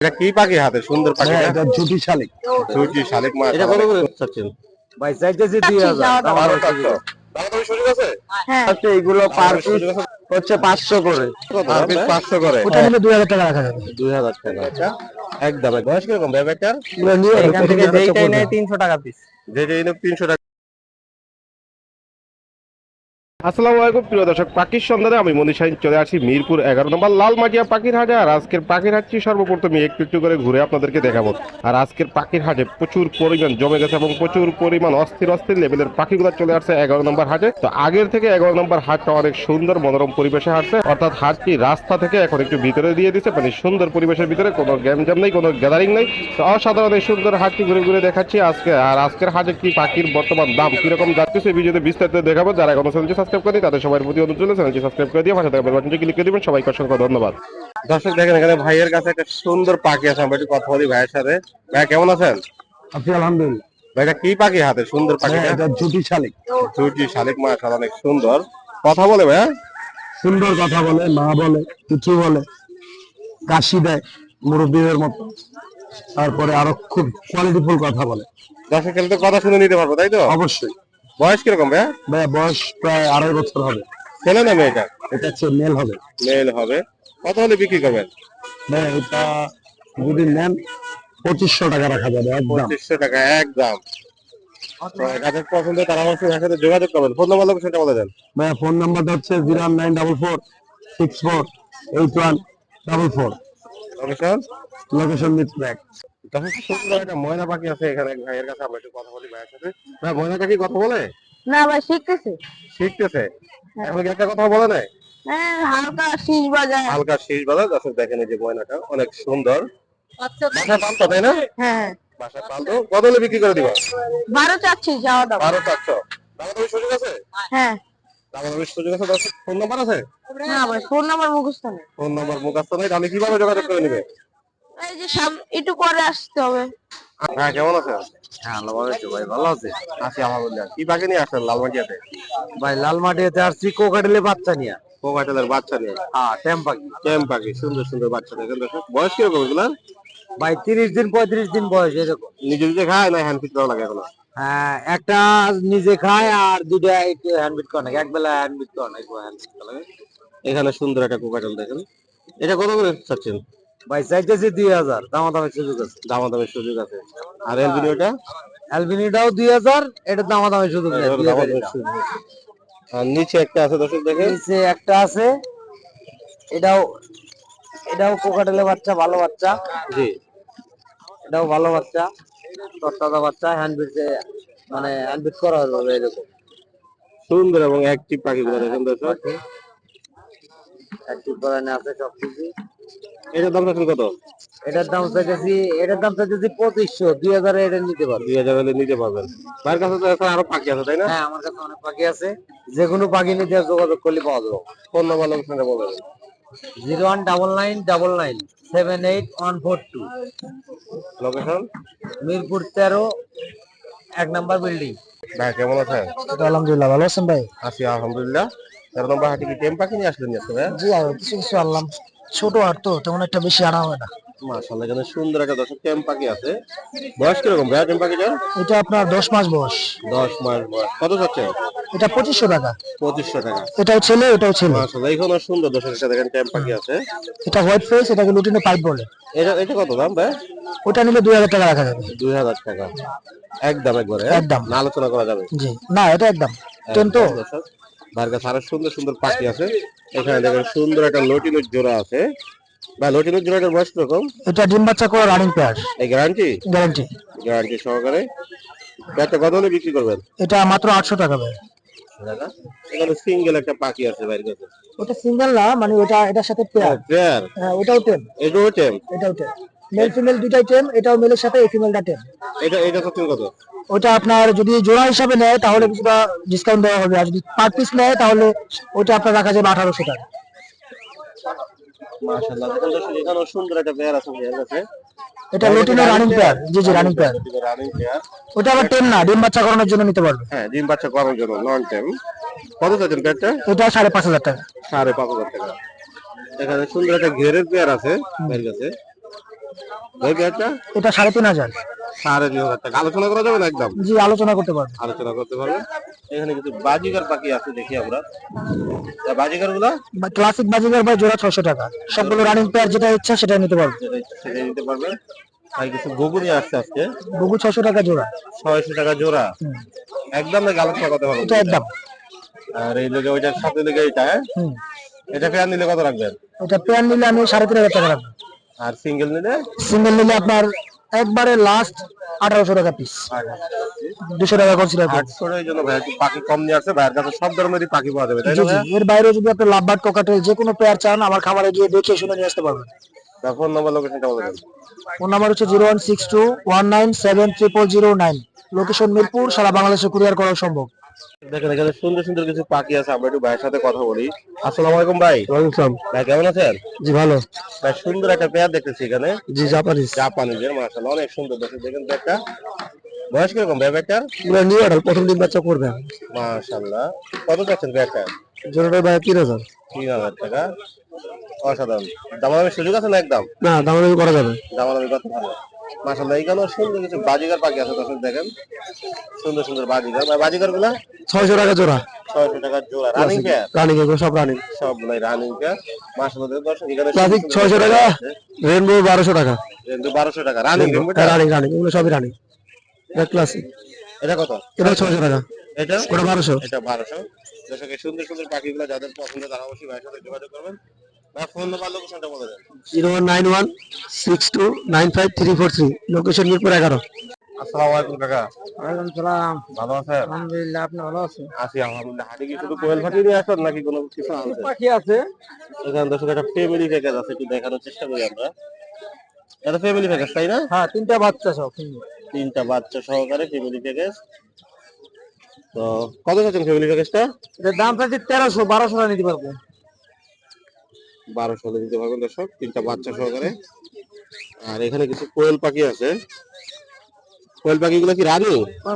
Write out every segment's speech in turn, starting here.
এটা কি পাখি হাতে? সুন্দর পাখি হ্যাঁ, এটা ঝুটি শালিক। সুইটি শালিক মাছ। এটা কত করে চাচ্ছেন? ভাই চাইতেছি টাকা। সুযোগ আছে? হ্যাঁ। আচ্ছা পার পিস হচ্ছে পাঁচশো করে। পার পিস পাঁচশো করে। ওটা নিলে দুই হাজার টাকা রাখা যাবে। দুই হাজার টাকা। আচ্ছা একদম। বয়স কীরকম? ব্যাপারটার এখান থেকে যেইটাই নেয় তিনশো টাকা পিস টাকা আসসালামু আলাইকুম, প্রিয় দর্শক, পাখির সন্ধানে আমি মনি সাইন চলে আসি মিরপুর এগারো নম্বর লাল লালমাটিয়া পাখির হাটে। আর আজকের পাখির হাটটি সর্বপ্রথমে একটু একটু করে ঘুরে আপনাদেরকে দেখাবো। আর আজকের পাখির হাটে প্রচুর পরিমাণ জমে গেছে এবং প্রচুর পরিমাণ অস্থির অস্থির লেভেলের পাখিগুলো চলে আসছে এগারো নম্বর হাটে। তো আগের থেকে এগারো নম্বর হাটটা অনেক সুন্দর মনোরম পরিবেশে হাঁটছে। অর্থাৎ হাটটি রাস্তা থেকে এখন একটু ভিতরে দিয়ে দিচ্ছে মানে সুন্দর পরিবেশের ভিতরে কোনো গ্যামজাম নেই, কোনো গ্যাদারিং নেই। তো অসাধারণ এই সুন্দর হাটটি ঘুরে ঘুরে দেখাচ্ছি আজকে। আর আজকের হাটে কি পাখির বর্তমান দাম কীরকম যাচ্ছে সেই ভিডিওতে বিস্তারিত দেখাবো। যারা এখনও চ্যানেলটি সাবস্ক্রাইব করেনি তাদের সবার প্রতি অনুরোধ রইল চ্যানেলটি সাবস্ক্রাইব করে দিয়ে পাশে থাকা বেল বাটনটি ক্লিক করে দিবেন। সবাইকে অসংখ্য ধন্যবাদ। দর্শক দেখেন এখানে ভাইয়ের কাছে একটা সুন্দর পাখি আছে আমরা একটু কথা বলি ভাইয়ের সাথে। ভাই কেমন আছেন? আপনি আলহামদুলিল্লাহ। ভাই এটা কি পাখি হাতে? সুন্দর পাখি হ্যাঁ, এটা ঝুটি শালিক। সুইটি শালিক মাছ অনেক সুন্দর। কথা বলে ভাই সুন্দর কথা বলে মা বলে কিছু বলে কাশি দেয় মুরব্বীদের মতো। তারপরে আরও খুব কোয়ালিটিফুল কথা বলে। দর্শক খেলে তো কথা শুনে নিতে পারব তাই তো? অবশ্যই। বয়স কীরকম ভাই ভাইয়া বয়স প্রায় আড়াই বছর হবে। ছেলে না মেয়েটা? এটা হচ্ছে মেল হবে। মেল হবে। কত হলে বিক্রি করবেন? ভাইয়া এটা যদি নেন পঁচিশশো টাকা রাখা যাবে পঁচিশশো টাকা একদম। পছন্দ তারা সাথে যোগাযোগ করবেন। ফোন নাম্বার লোকেশনটা বলে দেন। ভাইয়া ফোন নাম্বারটা হচ্ছে zero nine double four six four eight one double four. Location? সুন্দর একটা ময়না পাখি আছে এখানে এক ভাইয়ের কাছে আমরা একটু কথা বলি ভাইয়ের সাথে। ভাই ময়না পাখি কথা বলে? না ভাই শিখতেছে। শিখতেছে? এখন কি একটা কথা বলে নাই? হ্যাঁ হালকা শীষ বাজায় হালকা শীষ বাজার দর্শক দেখেন যে ময়নাটা অনেক সুন্দর। বাসায় পালতো তাই না? হ্যাঁ। বাসায় পালতো। কত হলে বিক্রি করে দিবা? বারো চাচ্ছি যাওয়া দাও। বারো চারশো দামাদামি সুযোগ আছে? হ্যাঁ। ফোন নাম্বার আছে? না ভাই ফোন নাম্বার মুখস্থ নেই। ফোন নাম্বার নেই তাহলে কীভাবে যোগাযোগ করে নিবে? এই যে একটু পরে আসতে হবে। হ্যাঁ কেমন আছে হ্যাঁ ভালো আছো ভাই ভালো আছে। আছি আলহামদুলিল্লাহ। কি পাখি নিয়ে আসলেন লালমাটিয়াতে? ভাই লাল আসছি কোকাটেলে বাচ্চা নিয়ে। কোকাটেলের বাচ্চা নিয়ে। হ্যাঁ টেম পাখি ক্যাম্প পাখি সুন্দর সুন্দর বাচ্চা দেখেন দর্শক। বয়স কীরকম এগুলা? ভাই তিরিশ দিন পঁয়ত্রিশ দিন বয়স এরকম। নিজে নিজে খায় না হ্যান্ড ফিট লাগে এখনও? হ্যাঁ একটা নিজে খায় আর দুটা একটু হ্যান্ডবিট করে নাকি একবেলা হ্যান্ডবিট করে। এখানে সুন্দর একটা কোকাটেল দেখেন। এটা কত করে চাচ্ছেন? ভাই চাইতেছি দুই হাজার। দামা দামের সুযোগ আছে। দামাদামের সুযোগ আছে। আর এলবিনিওটা অ্যালবিনিটাও দুই হাজার এটা সুযোগ দামাদামের সুযোগ আর নিচে একটা আছে দর্শক দেখেন। নিচে একটা আছে। এটাও এটাও কোকাটেলের বাচ্চা ভালো বাচ্চা। জি। এটাও ভালো বাচ্চা। তত্তাজা বাচ্চা হ্যান্ডবিট মানে হ্যান্ডবিট করা যাবে এরকম। সুন্দর এবং অ্যাক্টিভ পাখিগুলো দেখেন দর্শক। একটু করানে আছে সব কিছু এটার দাম চাচ্ছেন কত? এটার দাম চাইতেছি এটার দাম চাইতেছি পঁচিশশো দুই হাজারে এটা নিতে পারবে। দুই হাজার হলে নিতে পারবেন। ভাইয়ের কাছে তো এখন আরও পাখি আছে তাই না? হ্যাঁ আমার কাছে অনেক পাখি আছে। যে কোনো পাখি নিতে যোগাযোগ করলে পাওয়া যাবে। ফোন নাম্বার লোকেশনটা বলবেন zero one double nine double nine seven eight one four two. Location Mirpur তেরো এক নাম্বার বিল্ডিং। ভাই কেমন আছেন? আলহামদুলিল্লাহ ভালো আছেন ভাই? আছি আলহামদুলিল্লাহ। তেরো নম্বর হাটে কি টেম পাখি নিয়ে আসলেন আজকে ভাই? জি কিছু কিছু আনলাম ছোট আর তো তেমন একটা বেশি আনা হয় না। মাশাআল্লাহ এখানে সুন্দর একটা দর্শক টেম পাখি আছে। বয়স কীরকম ভাই টেম পাখিটা এটা আপনার দশ মাস বয়স। দশ মাস বয়স। কত যাচ্ছে? এটা পঁচিশশো টাকা। পঁচিশশো টাকা। এটাও ছেলে এটাও ছেলে। মাশাআল্লাহ এখানে সুন্দর দর্শক একটা দেখেন টেম পাখি আছে। এটা হোয়াইট ফেস এটাকে লুটিনে পাইপ বলে। এটা এটা কত দাম ভাই? ওটা নিলে দুই হাজার টাকা রাখা যাবে। দুই হাজার টাকা। একদম একবারে একদম। না আলোচনা করা যাবে। জি। না এটা একদম। টেন তো? ভাইয়ের কাছে আরও সুন্দর সুন্দর পাখি আছে। এখানে দেখেন সুন্দর একটা লটিনুর জোড়া আছে। ভাই লটিনুর জোড়াটার বয়স কীরকম? এটা ডিম বাচ্চা করে রানিং পেয়ার এই গ্যারান্টি গ্যারান্টি গ্যারান্টি সহকারে। একটা কত হলে বিক্রি করবেন? এটা মাত্র আটশো টাকা ভাই। এখানে সিঙ্গেল একটা পাখি আছে কাছে। ওটা সিঙ্গেল না মানে ওটা এটার সাথে পেয়ার পেয়ার হ্যাঁ ওটাও টেম এটাও টেম এটাও টেম মেল ফিমেল টেম এটাও মেলের সাথে এই ফিমেলটা টেম এটা এটা কত কত? ওটা আপনার যদি জোড়া হিসাবে নেয় তাহলে কিছুটা ডিসকাউন্ট দেওয়া হবে। আর যদি পার পিস নেয় তাহলে ওটা আপনার রাখা যাবে আঠারোশো টাকা। মাশাআল্লাহ দেখেন দর্শক এখানেও সুন্দর একটা পেয়ার আছে ভাইয়ের কাছে এটা লুটিনো রানিং পেয়ার জি জি রানিং পেয়ার রানিং পেয়ার ওটা আবার টেম না ডিম বাচ্চা করানোর জন্য নিতে পারবে। হ্যাঁ ডিম বাচ্চা করার জন্য নন টেম কত চাইছেন পেয়ারটা এটা সাড়ে পাঁচ হাজার টাকা। সাড়ে পাঁচ হাজার টাকা। এখানে সুন্দর একটা ঘেরের পেয়ার আছে ভাইয়ের কাছে। পেয়ারটা এটা সাড়ে তিন হাজার। সাড়ে তিন হাজার টাকা। আলোচনা করা যাবে না একদম? জি আলোচনা করতে পারবেন আলোচনা করতে পারবে। এখানে কিছু বাজিকার পাখি আছে দেখি আমরা। বাজিকারগুলা ক্লাসিক বাজিগার ভাই জোড়া ছয়শো টাকা। সবগুলো রানিং পেয়ার যেটা ইচ্ছা সেটা নিতে পারবেন যেটা সেটা নিতে পারবেন আর কিছু গুগু নিয়ে আসছে আজকে। বুগু ছয়শো টাকা জোড়া। ছয়শো টাকা জোড়া। একদম নাকি আলোচনা করতে পারবেন এটা একদম। আর এই লোকে ওইটার সাথে লেগে হ্যাঁ? হুম। এটা পেয়ার নিলে কত রাখবেন? এটা পেয়ার নিলে আমি সাড়ে তিন হাজার টাকা রাখব। আর সিঙ্গেল নিলে? সিঙ্গেল নিলে আপনার একবারে লাস্ট আঠারোশো টাকা পিস দুশো টাকা কনসিডার আটশো এই জন্য ভাই পাখি কম নিয়ে আসছে ভাইয়ের কাছে সব ধরনেরই পাখি পাওয়া যাবে তাই না এর বাইরে যদি আপনি লাভবাট কোকাটেল যে কোনো পেয়ার চান আমার খামারে গিয়ে দেখে শুনে নিয়ে আসতে পারবেন। ফোন নম্বর লোকেশনটা বলে দেন। ফোন নাম্বার হচ্ছে zero one six two one nine seven triple zero nine. Location Mirpur সারা বাংলাদেশে কুরিয়ার করা সম্ভব। দেখেন এখানে সুন্দর সুন্দর কিছু পাখি আছে আমরা একটু ভাইয়ের সাথে কথা বলি। আসসালামু আলাইকুম ভাই। ভাই কেমন আছেন? জি ভালো। ভাই সুন্দর একটা পেয়ার দেখতেছি এখানে। জি জাপানিজ। জাপানিজের মাশাআল্লাহ অনেক সুন্দর। দেখে দেখেন একটা। বয়স কীরকম ভাই ব্যাগটার এগুলো নিউ অর্ডার প্রথম দিন বাচ্চা করবে। মাশাআল্লাহ। কত চাচ্ছেন জোড়াটা ভাই তিন হাজার। তিন হাজার টাকা। অসাধারণ। দামাদামি সুযোগ আছে না একদম? না দামাদামি করা যাবে। দামাদামি কত ভালো মাশাআল্লাহ এইখানেও সুন্দর কিছু বাজিগার পাখি আছে দর্শক দেখেন। সুন্দর সুন্দর বাজিগার। বাজিগারগুলা? ছয়শো টাকা জোড়া। ছয়শো টাকা জোড়া। রানিং পেয়ার রানিং এগুলো সব রানিং সব নাই রানিং পেয়ার দেখেন দর্শক এখানে ক্লাসিক ছয়শো টাকা রেনবো বারোশো টাকা। কিন্তু বারোশো টাকা রানিং রানিং রানিং এগুলো সবই রানিং এটা ক্লাসিক এটা কত? এটা ছয়শো টাকা। এটা? ওটা বারোশো। এটা বারোশো। দর্শকের সুন্দর সুন্দর পাখিগুলো যাদের পছন্দ তারা অবশ্যই ভাইয়ের সাথে যোগাযোগ করবেন। Zero one nine one six two nine five three four three location Mirpur এগারো। আসসালামু আলাইকুম কাকা। ওয়ালাইকুম সালাম। ভালো আছেন? আলহামদুলিল্লাহ আপনি ভালো আছেন? আছি আলহামদুলিল্লাহ। হাটে কি শুধু কোয়েল পাখি নিয়ে আসেন নাকি কোনো কিছু আনছেন পাখি আছে। এখানে দর্শক একটা ফ্যামিলি প্যাকেজ আছে একটু দেখানোর চেষ্টা করি আমরা। এটা ফ্যামিলি প্যাকেজ তাই না? হ্যাঁ তিনটা বাচ্চা সব তিনটা বাচ্চা সহকারে ফ্যামিলি প্যাকেজ তো কত চাচ্ছেন ফ্যামিলি প্যাকেজটা এটার দাম চাচ্ছি তেরোশো বারোশো টাকা নিতে পারব। বারোশো হলে দিতে পারবেন দর্শক তিনটা বাচ্চা সহকারে। আর এখানে কিছু কোয়েল পাখি আছে। কোয়েল পাখিগুলো কি রানী?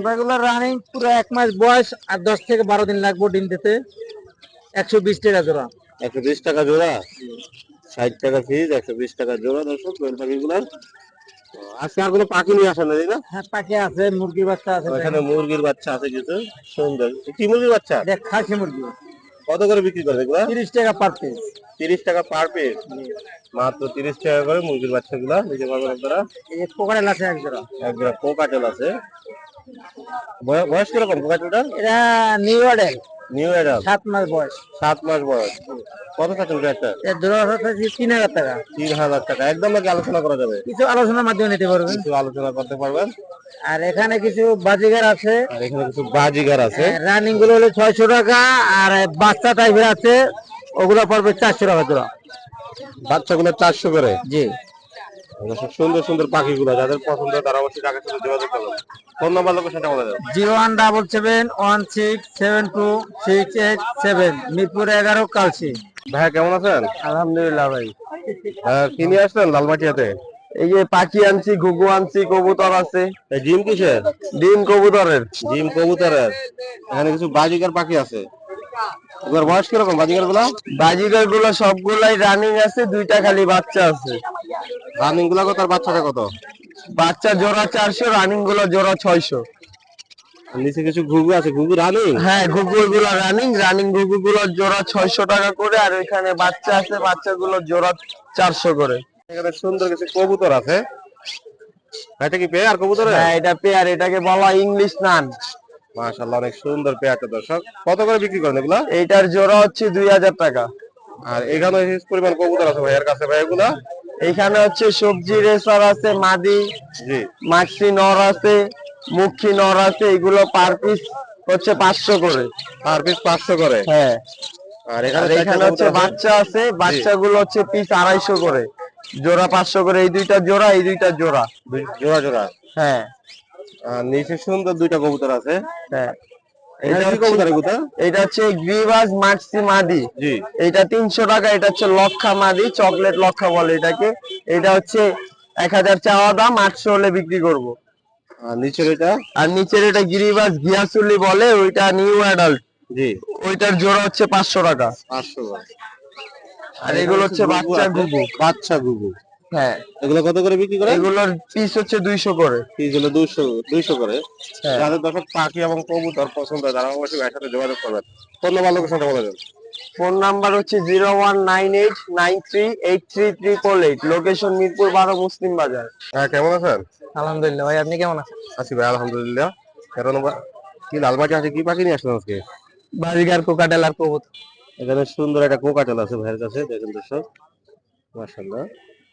রেগুলার রানিং পুরো এক মাস বয়স আর দশ থেকে বারো দিন লাগবে ডিম দিতে। একশো বিশ টাকা জোড়া। একশো বিশ টাকা জোড়া? ষাট টাকা ফিজ একশো বিশ টাকা জোড়া দর্শক কোয়েল পাখিগুলার। আজকে আর কোনো পাখি নিয়ে আসেন না তাই না? হ্যাঁ পাখি আছে মুরগির বাচ্চা আছে। এখানে মুরগির বাচ্চা আছে কিছু। সুন্দর। কি মুরগির বাচ্চা? এটা খাসি মুরগি। কত করে বিক্রি করে এগুলা? তিরিশ টাকা পার পিস তিরিশ টাকা পার পিস মাত্র তিরিশ টাকা করে মুরগির বাচ্চাগুলা নিতে পারবেন আপনারা? আছে এক জোড়া এক জোড়া কোকাটেল আছে। বয়- বয়স কীরকম কোকাটেলটার এটা নিউ মডেল। নিউ এডাল সাত মাস বয়স। সাত মাস বয়স। কত চাচ্ছেন একটা? এর জোড়া হচ্ছে তিন হাজার টাকা। তিন হাজার টাকা। একদম নাকি আলোচনা করা যাবে। কিছু আলোচনার মাধ্যমে নিতে পারবেন। কিছু আলোচনা করতে পারবেন। আর এখানে কিছু বাজিগার আছে। আর এখানে কিছু বাজিগার আছে। রানিংগুলো হলো ছয়শো টাকা আর বাচ্চা টাইপের আছে। ওগুলো পড়বে চারশো টাকা জোড়া বাচ্চাগুলো চারশো করে? জি। সুন্দর সুন্দর পাখিগুলো যাদের পছন্দ তারা অবশ্যই টাকা সাথে যোগাযোগ করবেন। ফোন নাম্বার লোকেশনটা বলে দেন zero one double seven one six seven two six eight seven Mirpur এগারো কালসি ভাইয়া কেমন আছেন? আলহামদুলিল্লাহ ভাই। কি নিয়ে আসলেন লালমাটিয়াতে? এই যে পাখি আনছি ঘুঘু আনছি কবুতর আছে। জিম কিসের? ডিম কবুতরের। জিম কবুতরের। এখানে কিছু বাজিকার পাখি আছে। এবার বয়স কীরকম বাজিকারগুলা বাজিগারগুলো সবগুলাই রানিং আছে দুইটা খালি বাচ্চা আছে। রানিংগুলা কত আর বাচ্চাটা কত? বাচ্চা জোড়া চারশো রানিংগুলো জোড়া ছয়শো। নিচে কিছু ঘুঘু আছে? ঘুঘু রানিং হ্যাঁ ঘুঘু গুলো রানিং রানিং ঘুঘু গুলো জোড়া ছয়শো টাকা করে আর ওইখানে বাচ্চা আছে বাচ্চাগুলো জোড়া চারশো করে। এখানে সুন্দর কিছু কবুতর আছে। এটা কি পেয়ার কবুতর? হ্যাঁ এটা পেয়ার এটাকে বলা ইংলিশ নান। মাশাআল্লাহ অনেক সুন্দর পেয়ারটা দর্শক। কত করে বিক্রি করেন এগুলা? এইটার জোড়া হচ্ছে দুই হাজার টাকা। আর এখানে পরিমাণ কবুতর আছে ভাইয়ের কাছে ভাই এগুলা এইখানে হচ্ছে সবজি রেসার আছে মাদি মাক্সি নর আছে মুখী নর আছে এগুলো পার পিস হচ্ছে পাঁচশো করে। পার পিস পাঁচশো করে? হ্যাঁ। আর এখানে এখানে হচ্ছে। বাচ্চা আছে বাচ্চাগুলো হচ্ছে পিস আড়াইশো করে। জোড়া পাঁচশো করে এই দুইটা জোড়া এই দুইটা জোড়া। জোড়া জোড়া? হ্যাঁ। আর নিচে সুন্দর দুইটা কবুতর আছে। হ্যাঁ। এটা হচ্ছে গ্রিবাস মাক্সি মাদি এটা তিনশো টাকা এটা হচ্ছে লক্ষা মাদি চকলেট লক্ষা বলে এটাকে। এটা হচ্ছে এক হাজার চাওয়া দাম আটশো হলে বিক্রি করব। আর নিচের এটা? আর নিচের এটা গিরিবাস গিয়াসুলি বলে ওইটা নিউ অ্যাডাল্ট জি। ওইটার জোড়া হচ্ছে পাঁচশো টাকা। পাঁচশো আর এগুলো হচ্ছে বাচ্চা ঘুঘু। বাচ্চা ঘুঘু। হ্যাঁ এগুলো কত করে বিক্রি করে এগুলোর পিস হচ্ছে দুইশো করে। পিস হলো দুইশো দুইশো করে। হ্যাঁ। যাদের দর্শক পাখি এবং কবুতর পছন্দ হয় তারা অবশ্যই ভাইয়ের সাথে যোগাযোগ করবেন। ফোন নাম্বার লোকেশনটা বলে দেন। ফোন নাম্বার হচ্ছে zero one nine eight nine three eight three triple eight. Location Mirpur বারো মুসলিম বাজার। হ্যাঁ কেমন আছেন? আলহামদুলিল্লাহ ভাই আপনি কেমন আছেন? আছি ভাই আলহামদুলিল্লাহ। তেরো নম্বর কি আছে কি পাখি নিয়ে আসলেন আজকে? বাজিগার কোকাটেল আর কবুতর। এখানে সুন্দর একটা কোকাটেল আছে ভাইয়ের কাছে দেখেন দর্শক। মাশাআল্লাহ।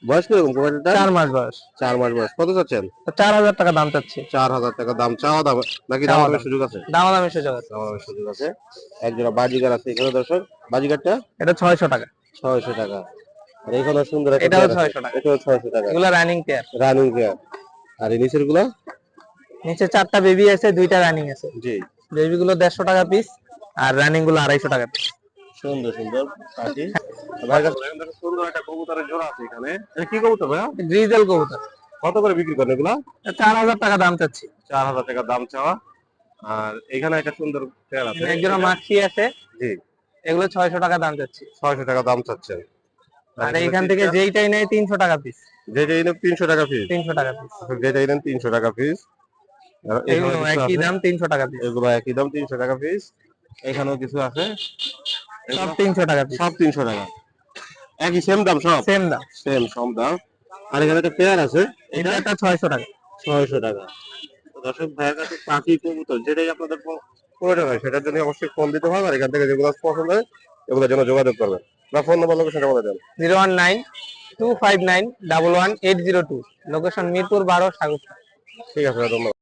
বয়স কীরকম কোকাটেলটা চার মাস বয়স। চার মাস বয়স। কত চাচ্ছেন? চার হাজার টাকা দাম চাচ্ছি। চার হাজার টাকা দাম। চাওয়া দাম নাকি চাওয়া দামের দাম। সুযোগ আছে? দামাদামি সুযোগ আছে। দামের সুযোগ আছে। এক জোড়া বাজিগার আছে এখানে দর্শক। বাজিগারটা? এটা ছয়শো টাকা। ছয়শো টাকা। আর এখানে সুন্দর এটাও। 600 টাকা। এটাও ছয়শো টাকা। এগুলো রানিং পেয়ার রানিং পেয়ার আর এই নিচেরগুলা নিচে চারটা বেবি আছে দুইটা রানিং আছে। জি। বেবি গুলো দেড়শো টাকা পিস আর রানিংগুলো আড়াইশো টাকা পিস সুন্দর সুন্দর। সুন্দর একটা কবুতরের জোড়া আছে এখানে। এটা কি কবুতর ভাইয়া? গ্রিজেল কবুতর। কত করে বিক্রি করেন এগুলা? চার হাজার টাকা দাম চাচ্ছি। চার হাজার টাকা দাম চাওয়া। আর এখানে একটা সুন্দর পেয়ার আছে। একজোড়া মাছি আছে। জি। এগুলো ছয়শো টাকা দাম চাচ্ছি। ছয়শো টাকা দাম চাচ্ছেন। আর এইখান থেকে যেইটাই নেয় তিনশো টাকা পিস যেটা নেন তিনশো টাকা পিস তিনশো টাকা পিস যেটা নেন তিনশো টাকা পিস এগুলো একই দাম তিনশো টাকা পিস এগুলো একই দাম তিনশো টাকা পিস এখানেও কিছু আছে। সব তিনশো টাকা সব তিনশো টাকা। একই সেম দাম সব? সেম দাম। সেম সব দাম। আর এখানে একটা পেয়ার আছে। এটা একটা ছয়শো টাকা। ছয়শো টাকা। দর্শক ভাইয়ের কাছে পাখি কবুতর যেটাই আপনাদের প্রয়োজন হয় সেটার জন্য অবশ্যই ফোন দিতে হবে আর এখান থেকে যেগুলো পছন্দ হয় এগুলোর জন্য যোগাযোগ করবেন। না ফোন নাম্বার লোকেশনটা বলে দেন। Zero one nine two five nine double one eight zero two. Location Mirpur বারো সাগর ঠিক আছে ধন্যবাদ।